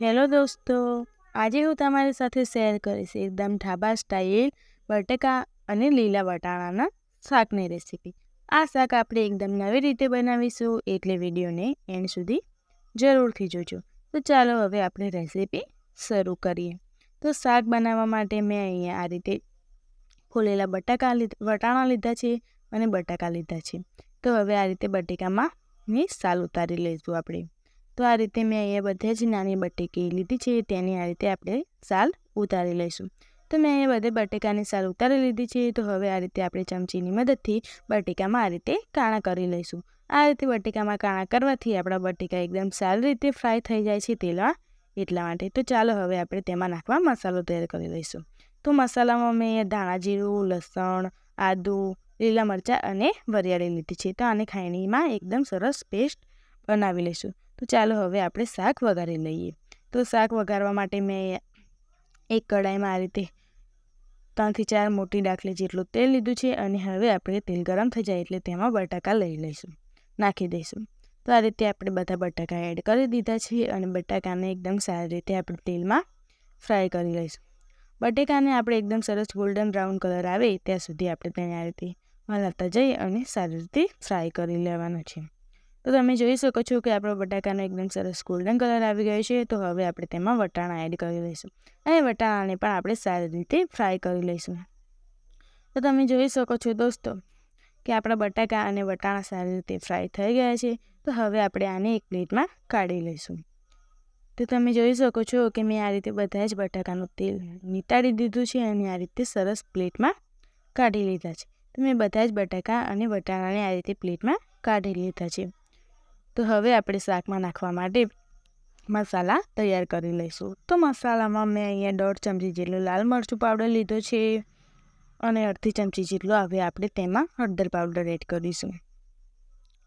Hello દોસ્તો, આજે હું તમારી સાથે શેર કરીશ એકદમ ઢાબા સ્ટાઇલ બટેકા અને લીલા વટાણાના શાકની રેસીપી આ શાક આપણે એકદમ નવી રીતે બનાવીશું એટલે વિડીયોને એન્ડ સુધી જરૂરથી જોજો. તો ચાલો હવે આપણે રેસીપી શરૂ કરીએ. તો શાક બનાવવા માટે મેં અહીંયા આ રીતે ફૂલેલા બટાકા વટાણા લીધા છે અને બટાકા લીધા છે. તો હવે આ રીતે બટેકામાં ની સાલ ઉતારી લઈશું આપણે. તો આ રીતે મેં અહીંયા બધે જ નાની બટેકી લીધી છે, તેની આ રીતે આપણે સાલ ઉતારી લઈશું. તો મેં અહીંયા બધે બટેકાની સાલ ઉતારી લીધી છે, તો હવે આ રીતે આપણે ચમચીની મદદથી બટેકામાં આ રીતે કાણા કરી લઈશું. આ રીતે બટેકામાં કાણા કરવાથી આપણા બટેકા એકદમ સારી રીતે ફ્રાય થઈ જાય છે, તેલમાં એટલા માટે. તો ચાલો હવે આપણે તેમાં નાખવા મસાલો તૈયાર કરી લઈશું. તો મસાલામાં મેં ધાણા જીરું, લસણ, આદું, લીલા મરચાં અને વરિયાળી લીધી છે. તો આને ખાયણીમાં એકદમ સરસ પેસ્ટ બનાવી લઈશું. તો ચાલો હવે આપણે શાક વઘારી લઈએ. તો શાક વઘારવા માટે મેં એક કઢાઈમાં આ રીતે ત્રણથી ચાર મોટી ડાકલી જેટલું તેલ લીધું છે અને હવે આપણે તેલ ગરમ થઈ જાય એટલે તેમાં બટાકા લઈ લઈશું, નાખી દઈશું. તો આ રીતે આપણે બધા બટાકા એડ કરી દીધા છે અને બટાકાને એકદમ સારી રીતે આપણે તેલમાં ફ્રાય કરી લઈશું. બટેકાને આપણે એકદમ સરસ ગોલ્ડન બ્રાઉન કલર આવે ત્યાં સુધી આપણે તેને આ રીતે હલાવતા જઈએ અને સારી રીતે ફ્રાય કરી લેવાનો છે. તો તમે જોઈ શકો છો કે આપણો બટાકાનો એકદમ સરસ ગોલ્ડન કલર આવી ગયો છે. તો હવે આપણે તેમાં વટાણા એડ કરી લઈશું. અને વટાણાને પણ આપણે સારી રીતે ફ્રાય કરી લઈશું. તો તમે જોઈ શકો છો દોસ્તો કે આપણા બટાકા અને વટાણા સારી રીતે ફ્રાય થઈ ગયા છે. તો હવે આપણે આને એક પ્લેટમાં કાઢી લઈશું. તો તમે જોઈ શકો છો કે મેં આ રીતે બધા જ બટાકાનું તેલ નીતાડી દીધું છે અને આ રીતે સરસ પ્લેટમાં કાઢી લીધા છે. તો મેં બધા જ બટાકા અને વટાણાને આ રીતે પ્લેટમાં કાઢી લીધા છે. તો હવે આપણે શાકમાં નાખવા માટે મસાલા તૈયાર કરી લઈશું. તો મસાલામાં મેં અહીંયા દોઢ ચમચી જેટલો લાલ મરચું પાવડર લીધો છે અને અડધી ચમચી જેટલો હવે આપણે તેમાં હળદર પાવડર એડ કરીશું.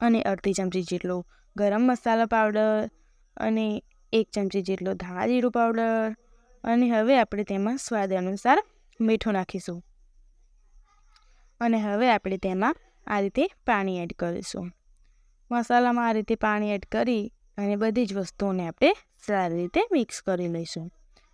અને અડધી ચમચી જેટલો ગરમ મસાલા પાવડર અને એક ચમચી જેટલો ધાણા જીરું પાવડર અને હવે આપણે તેમાં સ્વાદ અનુસાર મીઠું નાખીશું. અને હવે આપણે તેમાં આ રીતે પાણી એડ કરીશું. મસાલામાં આ રીતે પાણી એડ કરી અને બધી જ વસ્તુઓને આપણે સારી રીતે મિક્સ કરી લઈશું.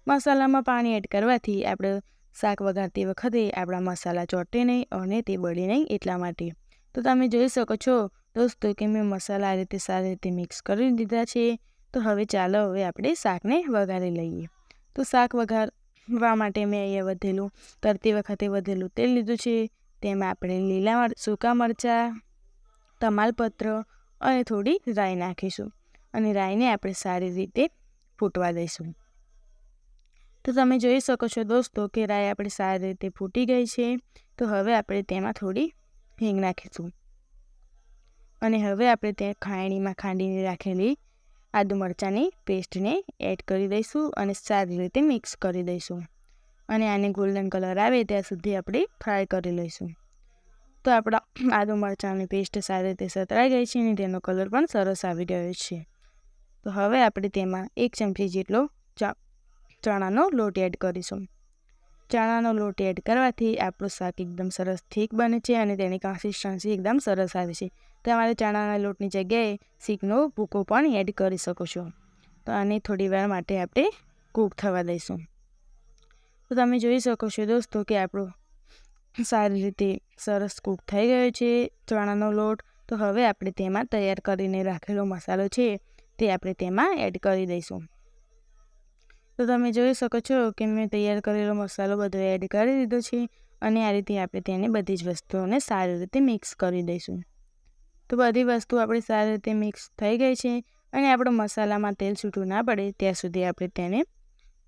મસાલામાં પાણી એડ કરવાથી આપણે શાક વઘારતી વખતે આપણા મસાલા ચોટે નહીં અને તે બળે નહીં એટલા માટે. તો તમે જોઈ શકો છો, દોસ્તો, કે મેં મસાલા આ રીતે સારી રીતે મિક્સ કરી દીધા છે. તો હવે ચાલો હવે આપણે શાકને વઘારી લઈએ. તો શાક વઘારવા માટે મેં અહીંયા વધેલું, તરતી વખતે વધેલું તેલ લીધું છે. તેમાં આપણે લીલા સૂકા મરચાં, તમાલપત્ર અને થોડી રાઈ નાખીશું. અને રાઈને આપણે સારી રીતે ફૂટવા દઈશું. તો તમે જોઈ શકો છો દોસ્તો કે રાઈ આપણે સારી રીતે ફૂટી ગઈ છે. તો હવે આપણે તેમાં થોડી હિંગ નાખીશું. અને હવે આપણે તે ખાયણીમાં ખાંડીને રાખેલી આદુ મરચાંની પેસ્ટને એડ કરી દઈશું અને સારી રીતે મિક્સ કરી દઈશું. અને આને ગોલ્ડન કલર આવે ત્યાં સુધી આપણે ફ્રાય કરી લઈશું. તો આપણા આદુ મરચાંની પેસ્ટ સારી રીતે સતરાઈ ગઈ છે અને તેનો કલર પણ સરસ આવી ગયો છે. તો હવે આપણે તેમાં એક ચમચી જેટલો ચણાનો લોટ એડ કરીશું. ચણાનો લોટ એડ કરવાથી આપણું શાક એકદમ સરસ થીક બને છે અને તેની કન્સિસ્ટન્સી એકદમ સરસ આવે છે. તમારે ચણાના લોટની જગ્યાએ શીખનો ભૂકો પણ એડ કરી શકો છો. તો આને થોડી વાર માટે આપણે કૂક થવા દઈશું. તો તમે જોઈ શકો છો દોસ્તો કે આપણું સારી રીતે સરસ કૂક થઈ ગયો છે, ચણાનો લોટ. તો હવે આપણે તેમાં તૈયાર કરીને રાખેલો મસાલો છે, તે આપણે તેમાં એડ કરી દઈશું. તો તમે જોઈ શકો છો કે મેં તૈયાર કરેલો મસાલો બધો એડ કરી દીધો છે અને આ રીતે આપણે તેને બધી જ વસ્તુઓને સારી રીતે મિક્સ કરી દઈશું. તો બધી વસ્તુ આપણી સારી રીતે મિક્સ થઈ ગઈ છે અને આપણો મસાલામાં તેલ છૂટું ના પડે, ત્યાં સુધી આપણે તેને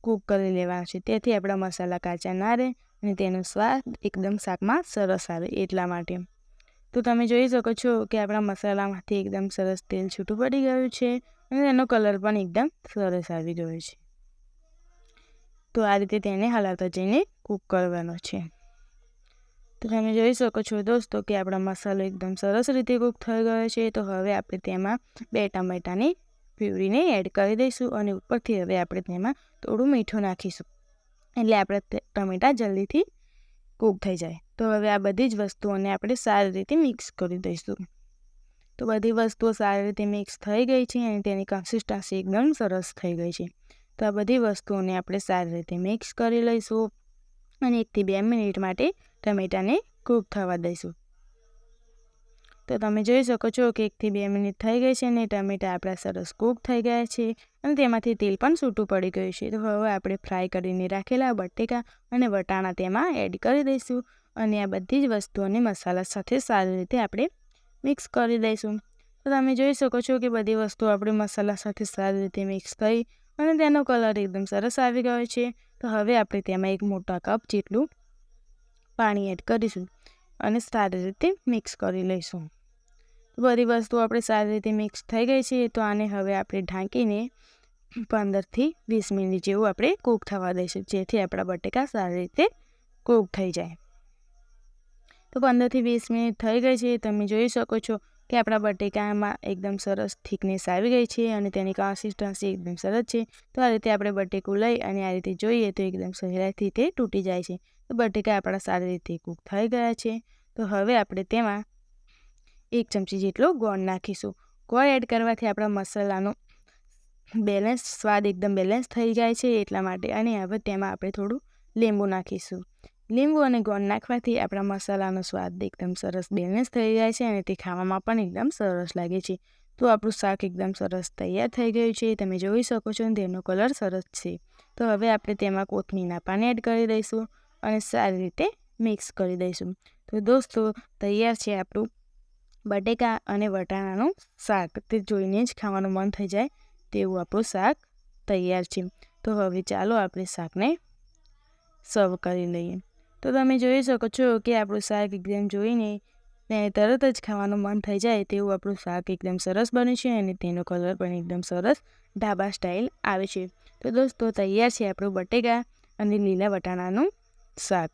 કૂક કરી લેવાનું છે. તેથી આપણા મસાલા કાચા ના રહે અને તેનો સ્વાદ એકદમ શાકમાં સરસ આવે એટલા માટે. તો તમે જોઈ શકો છો કે આપણા મસાલામાંથી એકદમ સરસ તેલ છૂટું પડી ગયું છે અને તેનો કલર પણ એકદમ સરસ આવી ગયો છે. તો આ રીતે તેને હલાવતા જઈને કૂક કરવાનો છે. તો તમે જોઈ શકો છો દોસ્તો કે આપણા મસાલો એકદમ સરસ રીતે કૂક થઈ ગયો છે. તો હવે આપણે તેમાં બે ટમેટાની પ્યુરીને એડ કરી દઈશું અને ઉપરથી હવે આપણે તેમાં થોડું મીઠું નાખીશું. એટલે આપણે ટમેટાં જલ્દીથી કૂક થઈ જાય. તો હવે આ બધી જ વસ્તુઓને આપણે સારી રીતે મિક્સ કરી દઈશું. તો બધી વસ્તુઓ સારી રીતે મિક્સ થઈ ગઈ છે અને તેની કન્સિસ્ટન્સી એકદમ સરસ થઈ ગઈ છે. તો આ બધી વસ્તુઓને આપણે સારી રીતે મિક્સ કરી લઈશું અને એકથી બે મિનિટ માટે ટમેટાને કૂક થવા દઈશું. તો તમે જોઈ શકો છો કે એકથી બે મિનિટ થઈ ગઈ છે અને ટમેટા આપણા સરસ કૂક થઈ ગયા છે અને તેમાંથી તેલ પણ છૂટું પડી ગયું છે. તો હવે આપણે ફ્રાય કરીને રાખેલા બટેકા અને વટાણા તેમાં એડ કરી દઈશું અને આ બધી જ વસ્તુઓને મસાલા સાથે સારી રીતે આપણે મિક્સ કરી દઈશું. તો તમે જોઈ શકો છો કે બધી વસ્તુઓ આપણે મસાલા સાથે સારી રીતે મિક્સ કરી અને તેનો કલર એકદમ સરસ આવી ગયો છે. તો હવે આપણે તેમાં એક મોટા કપ જેટલું પાણી એડ કરીશું અને સારી રીતે મિક્સ કરી લઈશું. બધી વસ્તુ આપણે સારી રીતે મિક્સ થઈ ગઈ છે, તો આને હવે આપણે ઢાંકીને પંદરથી વીસ મિનિટ જેવું આપણે કૂક થવા દઈશું, જેથી આપણા બટેકા સારી રીતે કૂક થઈ જાય. તો પંદરથી વીસ મિનિટ થઈ ગઈ છે, તમે જોઈ શકો છો કે આપણા બટેકામાં એકદમ સરસ થિકનેસ આવી ગઈ છે અને તેની કન્સિસ્ટન્સી એકદમ સરસ છે. તો આ રીતે આપણે બટેકું લઈ અને આ રીતે જોઈએ તો એકદમ સહેલાઈથી તે તૂટી જાય છે. તો બટેકા આપણા સારી રીતે કૂક થઈ ગયા છે. તો હવે આપણે તેમાં એક ચમચી જેટલો ગોળ નાખીશું. ગોળ એડ કરવાથી આપણા મસાલાનો બેલેન્સ, સ્વાદ એકદમ બેલેન્સ થઈ જાય છે એટલા માટે. અને હવે તેમાં આપણે થોડું લીંબુ નાખીશું. લીંબુ અને ગોળ નાખવાથી આપણા મસાલાનો સ્વાદ એકદમ સરસ બેલેન્સ થઈ જાય છે અને તે ખાવામાં પણ એકદમ સરસ લાગે છે. તો આપણું શાક એકદમ સરસ તૈયાર થઈ ગયું છે. તમે જોઈ શકો છો તેનો કલર સરસ છે. તો હવે આપણે તેમાં કોથમીરના પાન એડ કરી દઈશું અને સારી રીતે મિક્સ કરી દઈશું. તો દોસ્તો, તૈયાર છે આપણું બટેકા અને વટાણાનું શાક તે જોઈને જ ખાવાનું મન થઈ જાય તેવું આપણું શાક તૈયાર છે. તો હવે ચાલો આપણે શાકને સર્વ કરી લઈએ. તો તમે જોઈ શકો છો કે આપણું શાક એકદમ જોઈને તેને તરત જ ખાવાનું મન થઈ જાય તેવું આપણું શાક એકદમ સરસ બને છે અને તેનો કલર પણ એકદમ સરસ ઢાબા સ્ટાઇલ આવે છે. તો દોસ્તો, તૈયાર છે આપણું બટેકા અને લીલા વટાણાનું શાક.